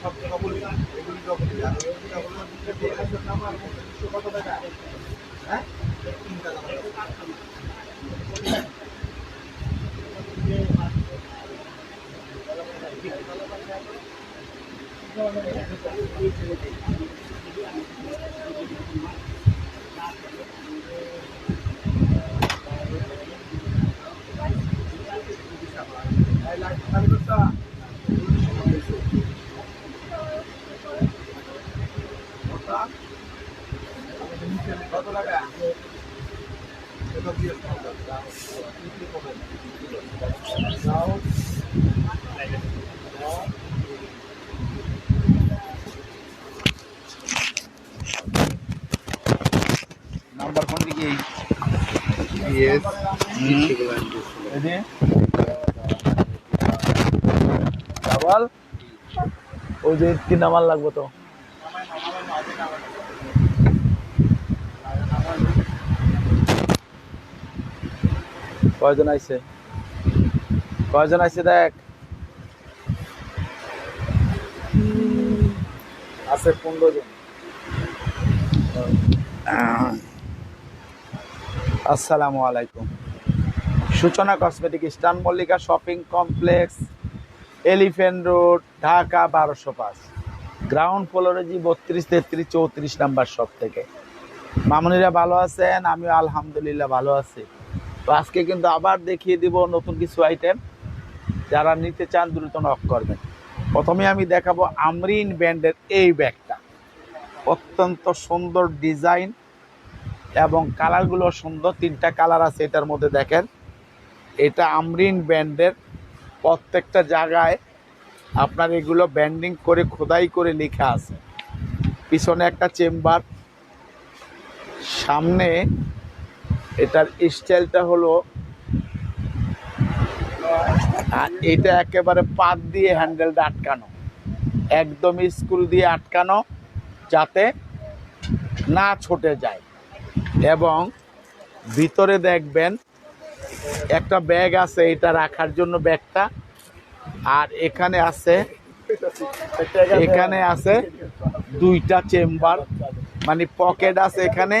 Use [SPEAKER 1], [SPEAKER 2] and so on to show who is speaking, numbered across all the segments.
[SPEAKER 1] সব টাকা বলি এগুলি যখন কত টাকা হ্যাঁ তিন টাকা কত টাকা এটা দিয়ে যাও
[SPEAKER 2] নাম্বার কোন দিকে
[SPEAKER 1] ইয়েস
[SPEAKER 2] ডাবল? ওই যে তিন নাম্বার লাগবে তো। কয়জন আইছে? কয়জন আইছে দেখ? আছে পনেরো জন। আসসালামু আলাইকুম। Suchona cosmetic eastern Mallika shopping complex elephant road, Dhaka বারোশো পাঁচ। গ্রাউন্ড ফ্লোরে জি বত্রিশ, তেত্রিশ, চৌত্রিশ নাম্বার শপ থেকে। মামুনিরা ভালো আছেন? আমিও আলহামদুলিল্লাহ ভালো আছি। তো আজকে কিন্তু আবার দেখিয়ে দিব নতুন কিছু আইটেম যারা নিতে চান, দ্রুত নক করবেন। প্রথমে আমি দেখাবো আমরিন ব্র্যান্ডের এই ব্যাগটা। অত্যন্ত সুন্দর ডিজাইন এবং কালারগুলো সুন্দর। তিনটা কালার আছে এটার মধ্যে দেখেন। এটা আমরিন ব্র্যান্ডের প্রত্যেকটা জায়গায় আপনার এগুলো ব্যান্ডিং করে, খোদাই করে লেখা আছে। পিছনে একটা চেম্বার, সামনে এটার স্টাইলটা হলো আর এটা একেবারে পাত দিয়ে হ্যান্ডেলটা আটকানো। একদম স্কুল দিয়ে আটকানো যাতে না ছুটে যায়। এবং ভিতরে দেখবেন একটা ব্যাগ আছে, এটা রাখার জন্য ব্যাগটা আর এখানে আছে এখানে আছে দুইটা চেম্বার মানে পকেট আছে এখানে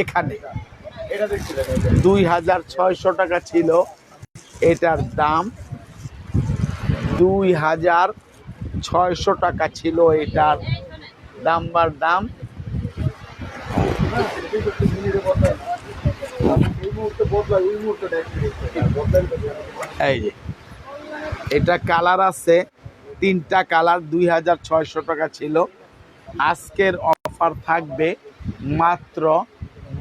[SPEAKER 2] এখানে। দুই হাজার ছয়শো টাকা ছিল। এটার দাম দুই হাজার ছয়শো টাকা ছিল এটার দামবার দাম।
[SPEAKER 1] এই
[SPEAKER 2] যে এটা কালার আছে তিনটা কালার দুই হাজার ছয়শো টাকা ছিল। আজকের অফার থাকবে মাত্র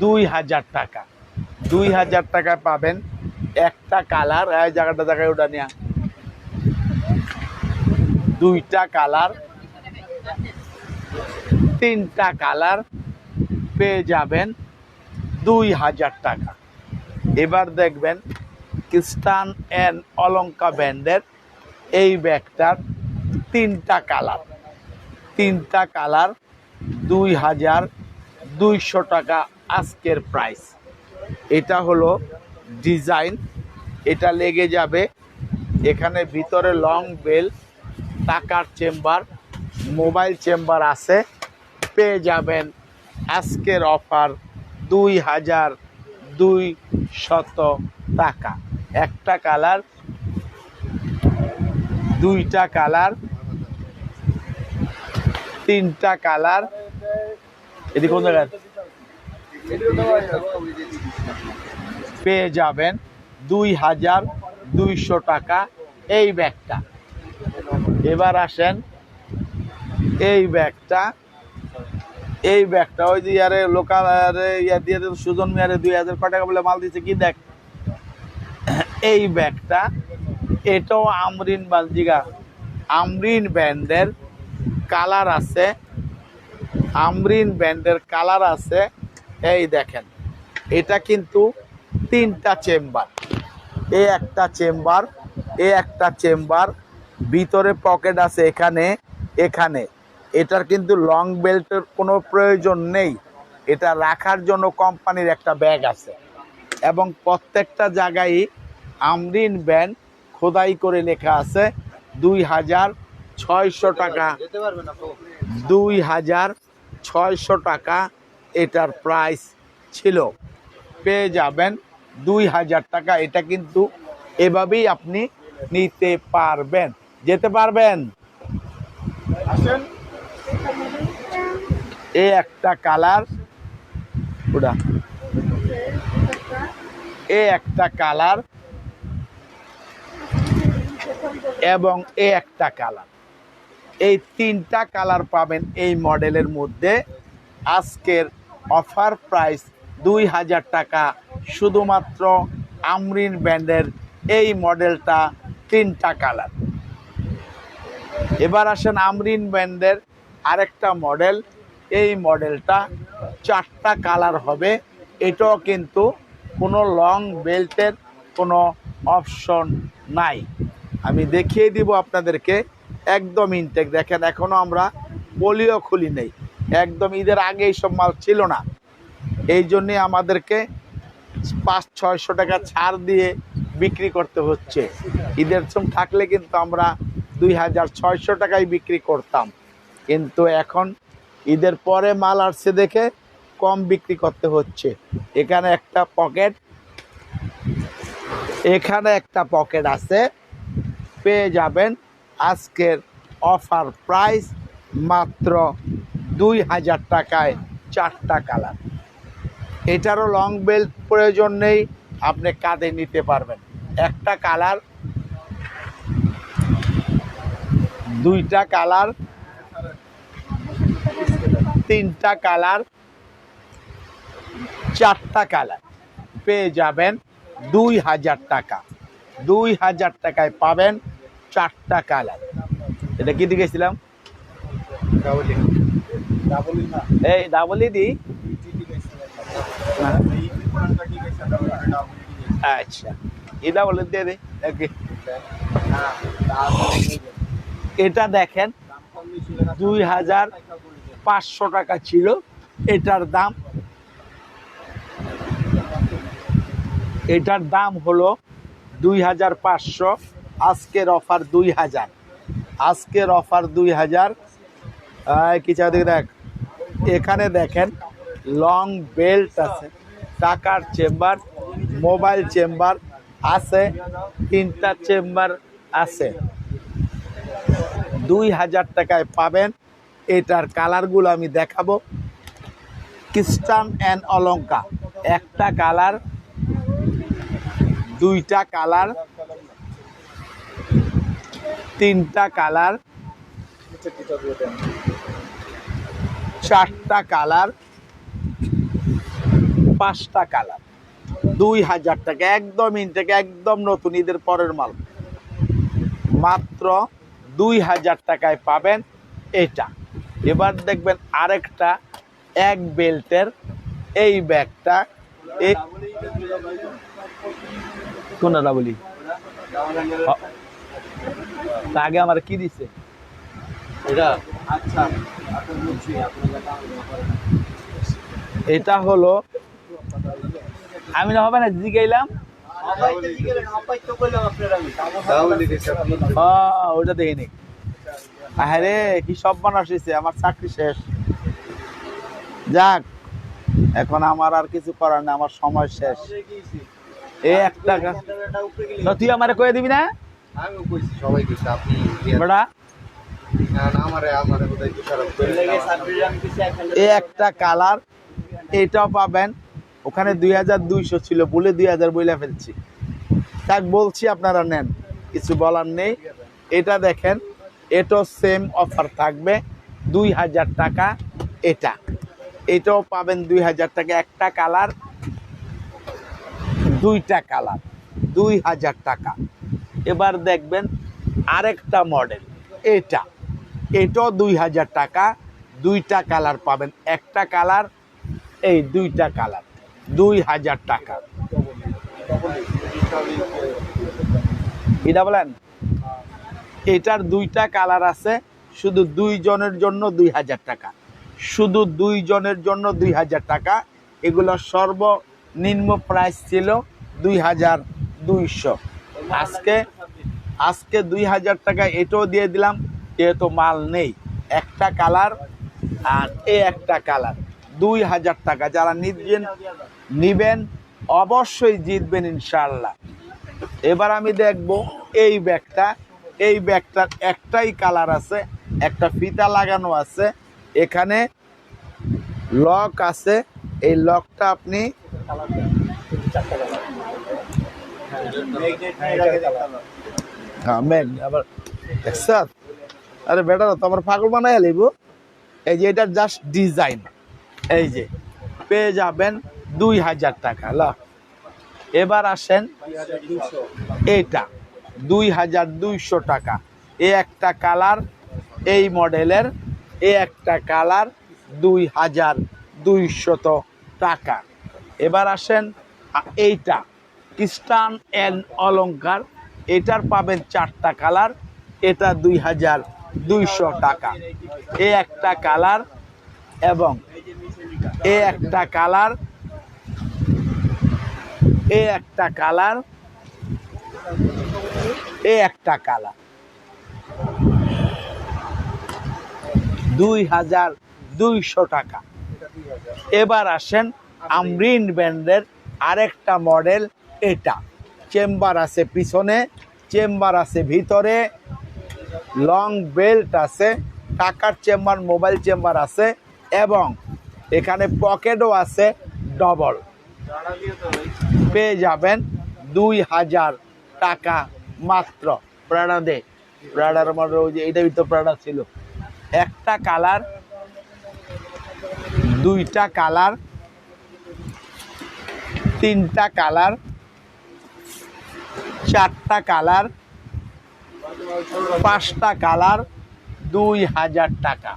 [SPEAKER 2] দুই হাজার টাকা। দুই হাজার টাকায় পাবেন একটা কালার, এই জায়গাটা জায়গায় ওটা নেওয়া দুইটা কালার, তিনটা কালার পেয়ে যাবেন দুই হাজার টাকা। এবার দেখবেন খ্রিস্টান অ্যান্ড অলঙ্কা ব্যান্ডের এই ব্যাগটার তিনটা কালার। তিনটা কালার দুই হাজার দুইশো টাকা আজকের প্রাইস এটা হলো ডিজাইন এটা লেগে যাবে এখানে ভিতরে লং বেল টাকার চেম্বার মোবাইল চেম্বার আছে। পেয়ে যাবেন আজকের অফার দুই হাজার দুই শত টাকা। একটা কালার দুইটা কালার তিনটা কালার এদিকে কোন জায়গায়? পেয়ে যাবেন দুই হাজার দুইশো টাকা এই ব্যাগটা। এবার আসেন এই ব্যাগটা। এই ব্যাগটা ওই যে ইয়ারে লোকাল আরে ইয়া দিয়ে সুজন মিয়ারে দুই হাজার টাকা বলে মাল দিচ্ছে কি দেখ? এই ব্যাগটা, এটাও আমরিন বালজিগা। আমরিন ব্যান্ডের কালার আছে। আমরিন ব্যান্ডের কালার আছে। এই দেখেন এটা কিন্তু তিনটা চেম্বার। এ একটা চেম্বার এ একটা চেম্বার ভিতরে পকেট আছে এখানে এখানে। এটার কিন্তু লং বেল্টের কোনো প্রয়োজন নেই। এটা রাখার জন্য কোম্পানির একটা ব্যাগ আছে। এবং প্রত্যেকটা জায়গায় আমরিন ব্যান্ড খোদাই করে লেখা আছে দুই হাজার ছয়শো টাকা। দুই হাজার ছয়শো টাকা এটার প্রাইস ছিল। পেয়ে যাবেন দুই হাজার টাকা। এটা কিন্তু এভাবেই আপনি নিতে পারবেন। যেতে পারবেন।
[SPEAKER 1] আসেন।
[SPEAKER 2] এ একটা কালার। ওটা। এ একটা কালার। এবং এ একটা কালার। এই তিনটা কালার পাবেন এই মডেলের মধ্যে। আজকের অফার প্রাইস দুই হাজার টাকা। শুধুমাত্র আমরিন ব্র্যান্ডের এই মডেলটা তিনটা কালার। এবার আসেন আমরিন ব্র্যান্ডের আরেকটা মডেল। এই মডেলটা চারটা কালার হবে। এটাও কিন্তু কোনো লং বেল্টের কোনো অপশন নাই। আমি দেখিয়ে দিব আপনাদেরকে। একদম ইনটেক। দেখেন এখনও আমরা পোলিও খুলি নেই। একদম ঈদের আগে এইসব মাল ছিল না। এই জন্যে আমাদেরকে পাঁচ, ছয়শো টাকা ছাড় দিয়ে বিক্রি করতে হচ্ছে। ঈদের সম থাকলে কিন্তু আমরা দুই হাজার ছয়শো টাকায় বিক্রি করতাম। কিন্তু এখন ঈদের পরে মাল আসছে দেখে কম বিক্রি করতে হচ্ছে। এখানে একটা পকেট, এখানে একটা পকেট আছে। পেয়ে যাবেন আজকের অফার প্রাইস মাত্র দুই হাজার টাকায় চারটা কালার। এটারও লং বেল্ট প্রয়োজন নেই, আপনি কাঁধে নিতে পারবেন। একটা কালার, দুইটা কালার, তিনটা কালার, চারটা কালার। পেয়ে যাবেন দুই হাজার টাকা। দুই হাজার টাকায় পাবেন চারটা কালার। এটা কি দিকেছিলাম এই ডাবলই দিই আচ্ছা। এই ডাবল দিয়ে এটা দেখেন দুই হাজার পাঁচশো টাকা ছিল। এটার দাম এটার দাম হলো দুই হাজার পাঁচশো। আজকের অফার দুই হাজার। আজকের অফার দুই হাজার। কি চাও দেখ। এখানে দেখেন লং বেল্ট আছে। টাকার চেম্বার মোবাইল চেম্বার আছে, তিনটা চেম্বার আছে। দুই হাজার টাকায় পাবেন। এটার কালারগুলো আমি দেখাবো। খ্রিস্টান অ্যান্ড অলঙ্কা একটা কালার দুইটা কালার তিনটা কালার চারটা কালার, পাঁচটা কালার। দুই হাজার টাকা, একদম ইনটেক একদম নতুন, ঈদের পরের মাল। মাত্র দুই হাজার টাকায় পাবেন এটা। এবার দেখবেন আরেকটা, এক বেল্টের এই ব্যাগটা। কোনটা বলি? আগে আমার কি দিছে?
[SPEAKER 1] এটা? আচ্ছা আপনার
[SPEAKER 2] এটা হলো আমি না হবে না জিগাইলাম আহ, ওটা দেখিনি। আরে কি সব মানুষ হয়েছে আমার চাকরি শেষ। যাক এখন আমার আর কিছু করার নেই আমার সময় শেষ। এই একটা তুই আমারে কয়ে দিবি না?
[SPEAKER 1] আমি কইছি সবাই কইছে আপনি
[SPEAKER 2] এই একটা কালার এটাও পাবেন। ওখানে দুই হাজার দুইশো ছিল বলে দুই হাজার বইলা ফেলছি। তাক বলছি আপনারা নেন কিছু বলার নেই। এটা দেখেন এটাও সেম অফার থাকবে দুই হাজার টাকা এটা। এটাও পাবেন দুই হাজার টাকা একটা কালার দুইটা কালার দুই হাজার টাকা। এবার দেখবেন আরেকটা মডেল এটা। এটাও দুই হাজার টাকা। দুইটা কালার পাবেন। একটা কালার, এই দুইটা কালার। দুই হাজার টাকা। এটা বলেন? এটার দুইটা কালার আছে। শুধু দুইজনের জন্য দুই হাজার টাকা। শুধু দুইজনের জন্য দুই হাজার টাকা। এগুলো সর্ব নিম্ন প্রাইস ছিল দুই হাজার দুইশো। আজকে আজকে দুই হাজার টাকা এটাও দিয়ে দিলাম। যেহেতু মাল নেই। একটা কালার আর এ একটা কালার। দুই হাজার টাকা। যারা নিবেন নিবেন, অবশ্যই জিতবেন ইনশাল্লাহ এবার আমি দেখব এই ব্যাগটা। এই ব্যাগটার একটাই কালার আছে, একটা ফিতা লাগানো আছে। এখানে লক আছে। এই লকটা আপনি হ্যাঁ ম্যাগ আবার আরে বেটা, তো আমার পাগল বানাই লিব এই যে এটার জাস্ট ডিজাইন এই যে, পেয়ে যাবেন দুই হাজার টাকা, ল। এবার আসেন এইটা, দুই হাজার দুইশো টাকা। এ একটা কালার এই মডেলের, এ একটা কালার দুই হাজার দুইশত টাকা। এবার আসেন এইটা খ্রিস্টান অ্যান্ড অলঙ্কার এটার পাবেন চারটা কালার, এটা দুই হাজার দুইশো টাকা। এ একটা কালার এবং এ একটা কালার, এ একটা কালার, এ একটা কালার। দুই হাজার দুইশো টাকা। এবার আসেন আমরিন ব্র্যান্ডের আরেকটা মডেল, এটা। চেম্বার আছে পিছনে, চেম্বার আছে ভিতরে। লং বেল্ট আছে, টাকার চেম্বার, মোবাইল চেম্বার আছে এবং এখানে পকেটও আছে ডবল। পেয়ে যাবেন দুই হাজার টাকা মাত্র। প্রাণা দে। প্রাণার মধ্যে ওই যে এইটা ভিতর প্রাণা ছিল। একটা কালার, দুইটা কালার, তিনটা কালার, চারটা কালার পাঁচটা কালার দুই হাজার টাকা।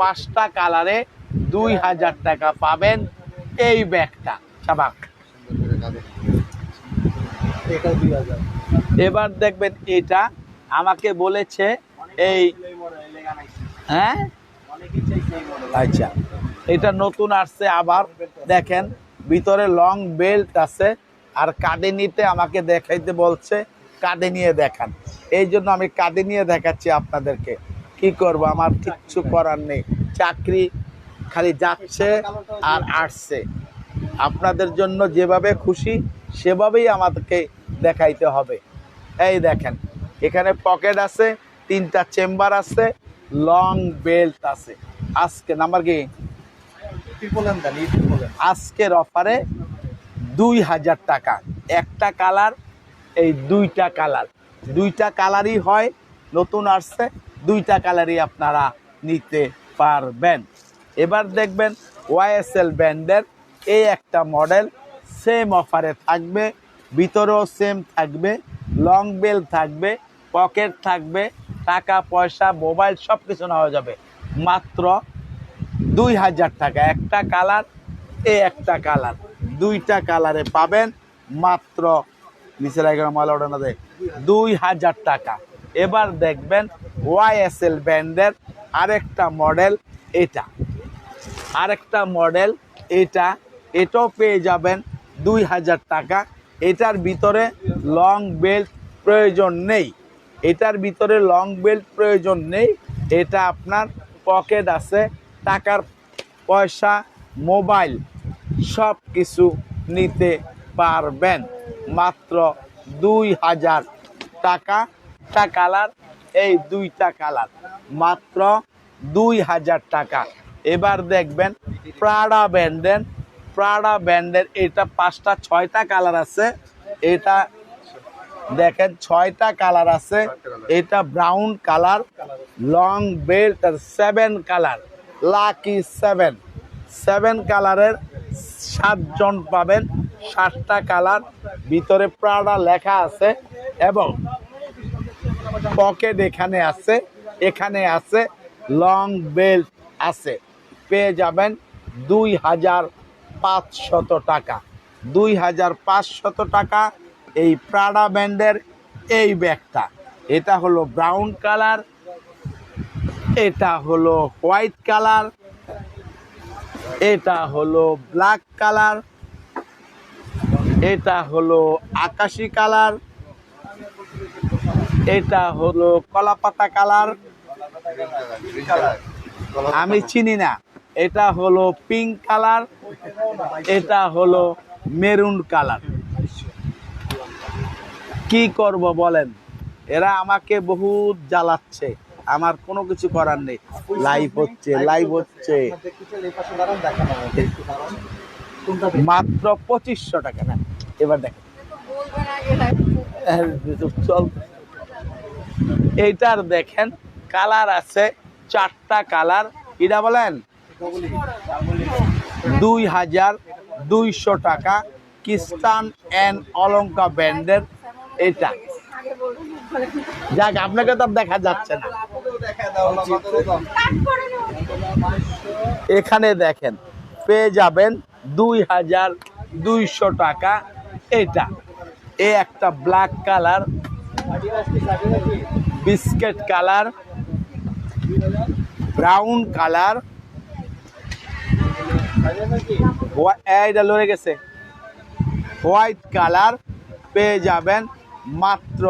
[SPEAKER 2] পাঁচটা কালারে দুই হাজার টাকা পাবেন এই ব্যাগটা।
[SPEAKER 1] হাজার
[SPEAKER 2] এবার দেখবেন এটা আমাকে বলেছে এই হ্যাঁ? আচ্ছা এটা নতুন আসছে আবার। দেখেন, ভিতরে লং বেল্ট আছে, আর কাঁধে নিতে আমাকে দেখাইতে বলছে কাঁধে নিয়ে দেখান। এই জন্য আমি কাঁধে নিয়ে দেখাচ্ছি আপনাদেরকে। কি করব? আমার কিচ্ছু করার নেই। চাকরি খালি যাচ্ছে আর আসছে। আপনাদের জন্য যেভাবে খুশি সেভাবেই আমাদেরকে দেখাইতে হবে। এই দেখেন এখানে পকেট আছে তিনটা চেম্বার আছে লং বেল্ট আছে। আজকে নাম্বার কি? আজকের অফারে দুই হাজার টাকা। একটা কালার এই দুইটা কালার। দুইটা কালারই হয়, নতুন আসছে, দুইটা কালারই আপনারা নিতে পারবেন। এবার দেখবেন ওয়াইএসএল ব্র্যান্ডের এই একটা মডেল সেম অফারে থাকবে, ভিতরেও সেম থাকবে লং বেল থাকবে পকেট থাকবে, টাকা, পয়সা মোবাইল সব কিছু নেওয়া যাবে। মাত্র দুই হাজার টাকা। একটা কালার এ একটা কালার দুইটা কালারে পাবেন মাত্র নিচের এগারো মালা ওঠানো দেয়। দুই হাজার টাকা। এবার দেখবেন ওয়াইএসএল ব্র্যান্ডের আরেকটা মডেল এটা। আরেকটা মডেল এটা। এটাও পেয়ে যাবেন দুই হাজার টাকা। এটার ভিতরে লং বেল্ট প্রয়োজন নেই। এটার ভিতরে লং বেল্ট প্রয়োজন নেই। এটা আপনার পকেট আছে, টাকার পয়সা মোবাইল সব কিছু নিতে পারবেন। মাত্র দুই হাজার টাকা। কালার, এই দুইটা কালার। মাত্র দুই হাজার টাকা। এবার দেখবেন প্রাডা ব্যান্ডের প্রাডা ব্যান্ডের এটা পাঁচটা, ছয়টা কালার আছে। এটা দেখেন, ছয়টা কালার আছে। এটা ব্রাউন কালার, লং বেল্ট আর seven colour. Lucky seven. Seven কালারের সাতজন পাবেন। সাতটা কালার, ভিতরে প্রাডা লেখা আছে এবং পকেট এখানে আছে এখানে আছে লং বেল্ট আছে। পেয়ে যাবেন দুই হাজার পাঁচশত টাকা। দুই হাজার পাঁচশত টাকা এই প্রাডা ব্যান্ডের এই ব্যাগটা। এটা হলো ব্রাউন কালার এটা হলো হোয়াইট কালার এটা হলো ব্ল্যাক কালার এটা হলো আকাশি কালার। এটা হলো কলাপাতা কালার। আমি চিনি না। এটা হলো পিঙ্ক কালার। এটা হলো মেরুন কালার। কি করব বলেন? এরা আমাকে বহুত জ্বালাচ্ছে। আমার কোনো কিছু করার নেই। লাইভ হচ্ছে লাইভ হচ্ছে। মাত্র পঁচিশশো টাকা না এবার দেখেন চল। এইটার দেখেন, কালার আছে, চারটা কালার। এটা বলেন? দুই হাজার দুইশো টাকা কিস্তান অ্যান্ড অলঙ্কা ব্র্যান্ডের এটা। যাক, আপনাকে তো দেখা যাচ্ছে না। এখানে দেখেন, পেয়ে যাবেন দুই হাজার দুইশো টাকা এটা এ একটা black colour biscuit colour brown colour এইটা লড়ে গেছে। হোয়াইট কালার পেয়ে যাবেন মাত্র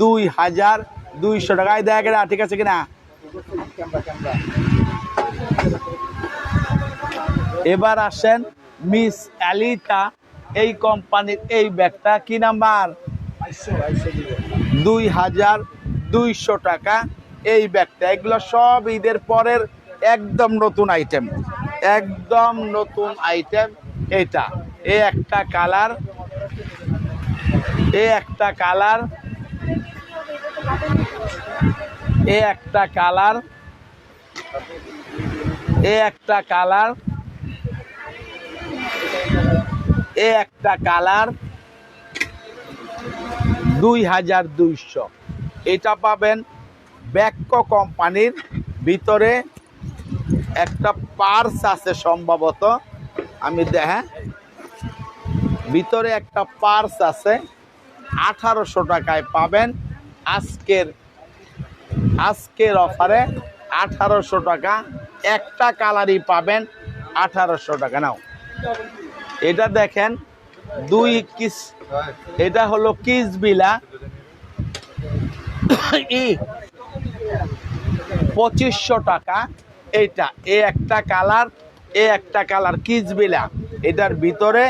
[SPEAKER 2] দুই হাজার দুইশো টাকায় দেখ এটা ঠিক আছে কিনা? এবার আসেন মিস অ্যালিতা এই কোম্পানির এই ব্যাগটা কি নাম্বার? দুই হাজার দুইশো টাকা। এই ব্যাগটা এগুলো সব ঈদের পরের একদম নতুন আইটেম একদম নতুন আইটেম এটা। এ একটা কালার এ একটা কালার এ একটা কালার এ একটা কালার এ একটা কালার দুই হাজার দুইশো। এটা পাবেন ব্যাক্য কোম্পানির ভিতরে একটা পার্স আছে সম্ভবত। আমি দেখা ভিতরে একটা পার্স আছে, আঠারোশো টাকায় পাবেন। আজকের আজকের অফারে আঠারোশো টাকা, একটা কালারই পাবেন আঠারোশো টাকা। নাও। এটা দেখেন, দুই কিস, এটা হলো কিস বিলা। ই, পঁচিশশো টাকা। এইটা, এ একটা কালার, এ একটা কালার, কিস বিলা। এটার ভিতরে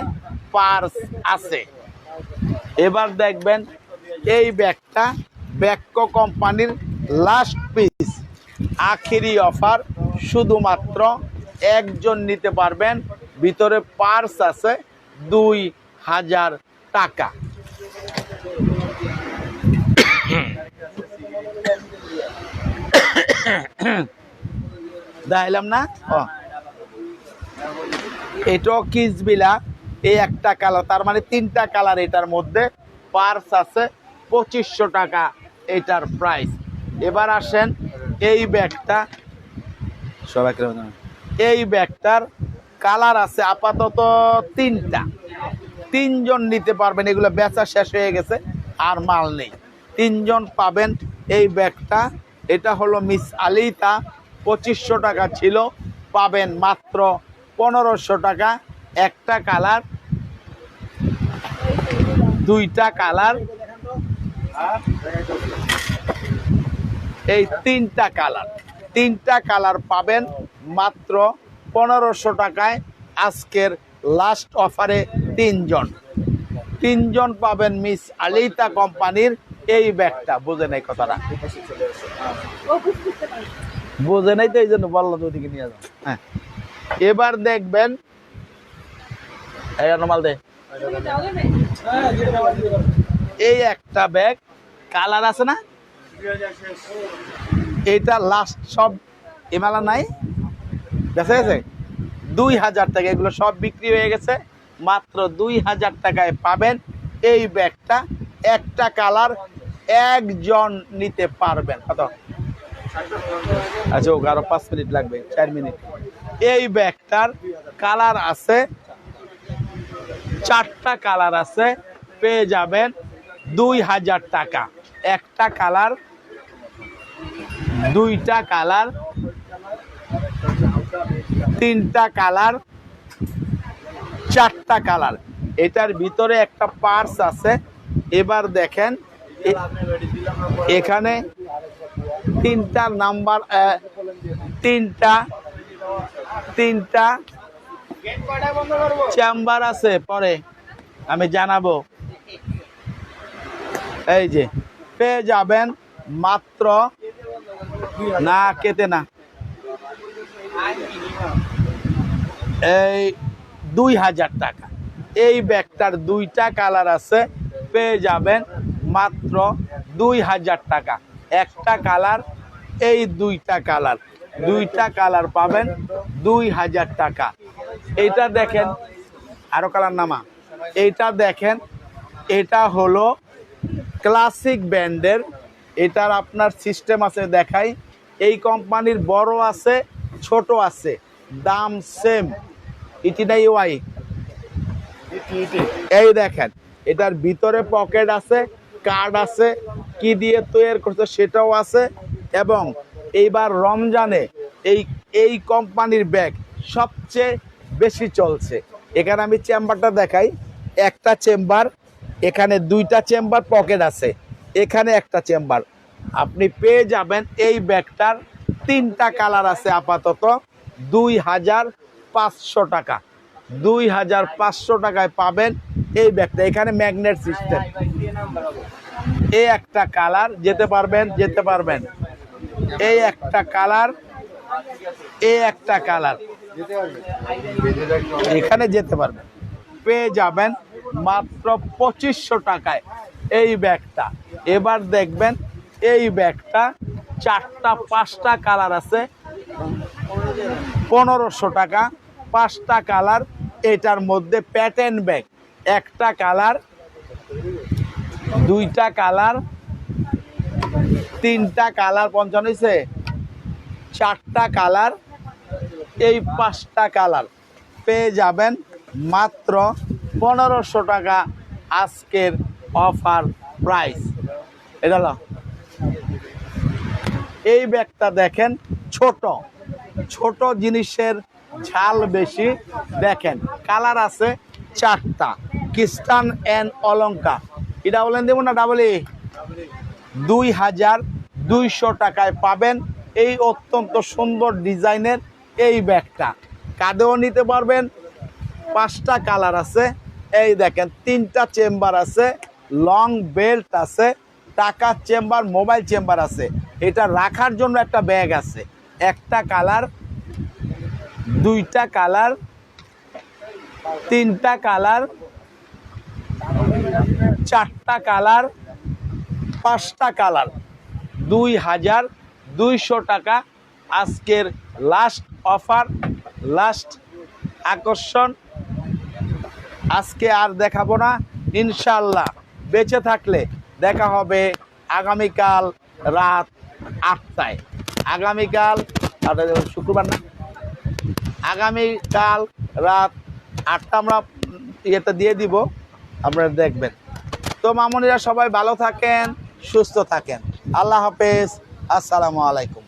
[SPEAKER 2] পার্স আছে। এবার দেখবেন, এই ব্যাগটা ব্যাক্য কোম্পানির লাস্ট পিস। আখেরি অফার, শুধুমাত্র একজন নিতে পারবেন ভিতরে পার্স আছে দুই হাজার টাকা। দেখাইলাম না? ও। এটাও কিসবিলা এই একটা কালার তার মানে তিনটা কালার এটার মধ্যে পার্স আছে পঁচিশশো টাকা এটার প্রাইস এবার আসেন এই ব্যাগটা। সবাই এই ব্যাগটার কালার আছে আপাতত তিনটা। তিনজন নিতে পারবেন, এগুলো বেচা শেষ হয়ে গেছে, আর মাল নেই। তিনজন পাবেন এই ব্যাগটা। এটা হলো মিস আলিতা, পঁচিশশো টাকা ছিল, পাবেন মাত্র পনেরোশো টাকা। একটা কালার, দুইটা কালার, এই তিনটা কালার। তিনটা কালার পাবেন মাত্র পনেরোশো টাকায় আজকের লাস্ট অফারে তিনজন। তিনজন পাবেন মিস আলিতা কোম্পানির এই ব্যাগটা। বুঝে নাই কথাটা? বুঝে নাই তো এই জন্য বললাম ওদিকে নিয়ে যাও। হ্যাঁ। এবার দেখবেন এই একটা ব্যাগ কালার আছে না? এটা লাস্ট সব এমালা নাই? দেখা গেছে? দুই হাজার টাকা, এগুলো সব বিক্রি হয়ে গেছে। মাত্র দুই হাজার টাকায় পাবেন এই ব্যাগটা। একটা কালার একজন নিতে পারবেন। কত? আচ্ছা ওকে আরও পাঁচ মিনিট লাগবে, চার মিনিট। এই ব্যাগটার কালার আছে, চারটা কালার আছে, পেয়ে যাবেন দুই হাজার টাকা। একটা কালার, দুইটা কালার তিনটা কালার, চারটা কালার। এটার ভিতরে একটা পার্স আছে। এবার দেখেন এখানে তিনটা নাম্বার তিনটা তিনটা চেম্বার আছে পরে। আমি জানাব। এই যে, পেয়ে যাবেন মাত্র না, কেটে না। এই দুই হাজার টাকা। এই ব্যাগটার দুইটা কালার আছে, পেয়ে যাবেন মাত্র দুই হাজার টাকা। একটা কালার, এই দুইটা কালার। দুইটা কালার পাবেন দুই হাজার টাকা। এইটা দেখেন, আরও কালার নামা। এইটা দেখেন, এটা হলো ক্লাসিক ব্র্যান্ডের। এটার আপনার সিস্টেম আছে দেখাই। এই কোম্পানির বড় আছে, ছোট আছে। দাম সেম। ইটিনাই ওয়াই। এই দেখেন এটার ভিতরে পকেট আছে কার্ড আছে কি দিয়ে তৈরি করছে সেটাও আছে এবং এইবার রমজানে এই এই কোম্পানির ব্যাগ সবচেয়ে বেশি চলছে। এখানে আমি চেম্বারটা দেখাই একটা চেম্বার এখানে দুইটা চেম্বার পকেট আছে এখানে একটা চেম্বার। আপনি পেয়ে যাবেন এই ব্যাগটার তিনটা কালার আছে আপাতত দুই হাজার পাঁচশো টাকা। দুই হাজার পাঁচশো টাকায় পাবেন এই ব্যাগটা। এখানে ম্যাগনেট সিস্টেম এই একটা কালার, যেতে পারবেন যেতে পারবেন। এই একটা কালার, এই একটা কালার। এখানে যেতে পারবেন। পেয়ে যাবেন মাত্র পঁচিশশো টাকায় এই ব্যাগটা। এবার দেখবেন এই ব্যাগটা চারটা, পাঁচটা কালার আছে। পনেরোশো টাকা। পাঁচটা কালার, এটার মধ্যে প্যাটার্ন ব্যাগ একটা কালার, দুইটা কালার, তিনটা কালার, পঞ্চান্ন হয়েছে চারটা কালার, এই পাঁচটা কালার পেয়ে যাবেন মাত্র পনেরোশো টাকা আজকের অফার প্রাইস। এটা এই ব্যাগটা দেখেন ছোট ছোট জিনিসের ঝাল বেশি দেখেন। কালার আছে চারটা খ্রিস্টান অ্যান্ড অলঙ্কা এটা বলেন দেবো না ডাবল ই দুই হাজার দুইশো টাকায় পাবেন এই অত্যন্ত সুন্দর ডিজাইনের এই ব্যাগটা। কাঁধেও নিতে পারবেন। পাঁচটা কালার আছে। এই দেখেন, তিনটা চেম্বার আছে, লং বেল্ট আছে টাকার চেম্বার, মোবাইল চেম্বার আছে। এটা রাখার জন্য একটা ব্যাগ আছে। একটা কালার দুইটা কালার, তিনটা কালার, চারটা কালার, পাঁচটা কালার। দুই হাজার দুইশো টাকা আজকের লাস্ট অফার লাস্ট আকর্ষণ। আজকে আর দেখাবো না, ইনশাল্লাহ। বেঁচে থাকলে দেখা হবে আগামীকাল রাত আটটায়। আগামীকাল শুক্রবার না? আগামীকাল রাত আটটা আমরা ইয়েটা দিয়ে দিব। আপনারা দেখবেন। তো মামুনিরা সবাই ভালো থাকেন, সুস্থ থাকেন। আল্লাহ হাফেজ। আসসালামু আলাইকুম।